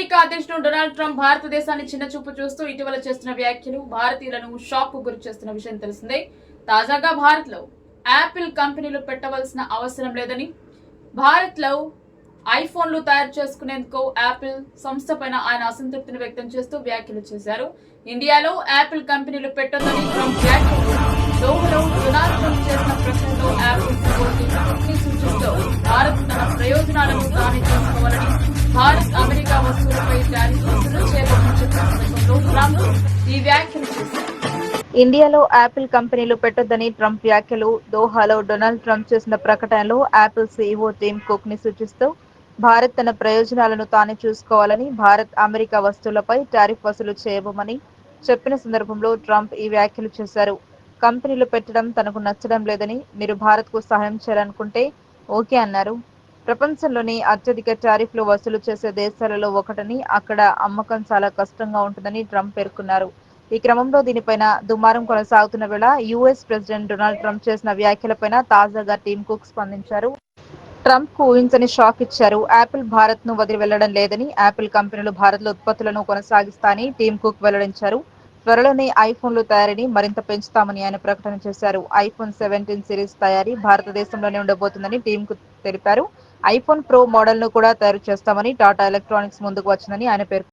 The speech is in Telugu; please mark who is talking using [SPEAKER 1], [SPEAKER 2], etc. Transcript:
[SPEAKER 1] డొనాల్డ్ ట్రంప్ భారతదేశాన్ని చిన్న చూపు చూస్తూ ఇటీవల చేస్తున్న వ్యాఖ్యలు భారతీయులను షాక్కు గురి చేస్తున్న విషయం తెలిసిందే. తాజాగా భారత్లో యాపిల్ కంపెనీలు పెట్టవలసిన అవసరం లేదని భారత్లో ఐఫోన్లు తయారు చేసుకునేందుకు యాపిల్ సంస్థ పైన ఆయన అసంతృప్తిని వ్యక్తం చేస్తూ వ్యాఖ్యలు చేశారు. ఇండియాలో యాపిల్ కంపెనీలు పెట్టొద్దని ట్రంప్ వ్యాఖ్యలు దోహలో డొనాల్డ్ ట్రంప్ చేసిన ప్రశ్నలో యాపిల్ సూచిస్తూ భారత్ తన ప్రయోజనాలను తానే చేసుకోవాలని భారత్ అమెరికా వస్తువులపై టారిఫ్ వసూలు చేయబోమని ట్రంప్ ఈ వ్యాఖ్యలు చేశారు.
[SPEAKER 2] ఇండియాలో యాపిల్ కంపెనీలు పెట్టొద్దని ట్రంప్ వ్యాఖ్యలు దోహాలో డొనాల్డ్ ట్రంప్ చేసిన ప్రకటనలో యాపిల్ సీఈఓ టీమ్ కుక్ని సూచిస్తూ భారత్ తన ప్రయోజనాలను తానే చూసుకోవాలని భారత్ అమెరికా వస్తువులపై టారిఫ్ వసూలు చేయబోమని చెప్పిన సందర్భంలో ట్రంప్ ఈ వ్యాఖ్యలు చేశారు. కంపెనీలు పెట్టడం తనకు నచ్చడం లేదని మీరు భారత్కు సహాయం చేయాలనుకుంటే ఓకే అన్నారు. ప్రపంచంలోని అత్యధిక టారిఫ్లు వసూలు చేసే దేశాలలో ఒకటని అక్కడ అమ్మకం చాలా కష్టంగా ఉంటుందని ట్రంప్ పేర్కొన్నారు. ఈ క్రమంలో దీనిపైన దుమారం కొనసాగుతున్న వేళ యుఎస్ ప్రెసిడెంట్ డొనాల్డ్ ట్రంప్ చేసిన వ్యాఖ్యలపైన తాజాగా టీమ్ కుక్ స్పందించారు. ట్రంప్కు ఊహించని షాక్ ఇచ్చారు. యాపిల్ భారత్ను వదిలి వెళ్ళడం లేదని యాపిల్ కంపెనీలు భారత్లో ఉత్పత్తులను కొనసాగిస్తాని టీమ్ కుక్ వెల్లడించారు. త్వరలోనే ఐఫోన్లు తయారీని మరింత పెంచుతామని ఆయన ప్రకటన చేశారు. ఐఫోన్ సెవెంటీన్ సిరీస్ తయారీ భారతదేశంలోనే ఉండబోతుందని టీమ్కు తెలిపారు. ఐఫోన్ ప్రో మోడల్ను కూడా తయారు చేస్తామని టాటా ఎలక్ట్రానిక్స్ ముందుకు వచ్చిందని ఆయన పేర్కొన్నారు.